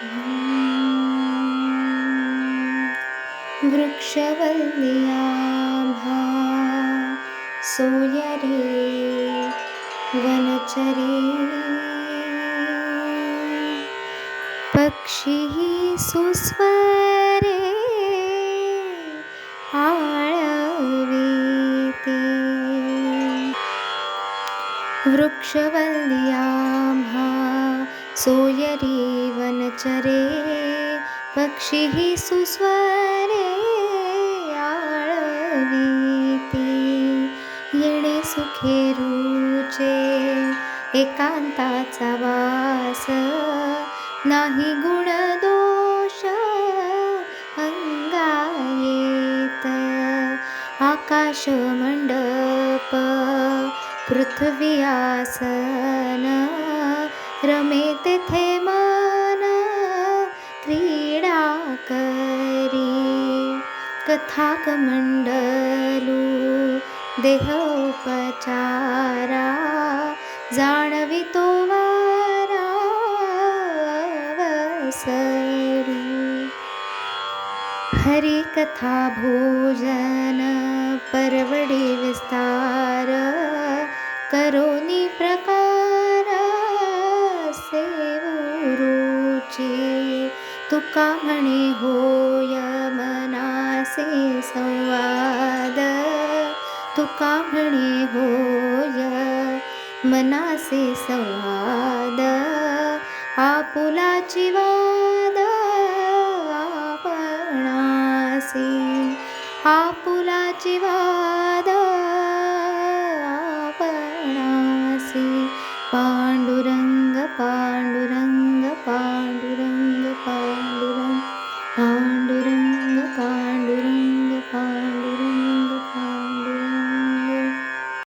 वृक्षवल्ल्याभा सोयरे वनचरे पक्षी सुस्वरे आळविते। वृक्षवल्ल्याभा सोयरी वनचरे पक्षिः सुस्वरे आळवीती येणे सुखे रुचे एकांताचा वास. नाही गुण दोष अंगायेत आकाश मंडप पृथ्वी आसन. रमे तेथे मा क्रीडा करी कथाक मंडलू देह उपचारा जाणवितो वारा अवसरू हरिकथा भोजन परवडे विस्तार करोनी प्रकार सेवुरुची तुका म्हणे होय मनासे संवाद. तुका म्हणे होय मनासे संवाद. आपुलाची वाद आपणासी आपुलाची वाद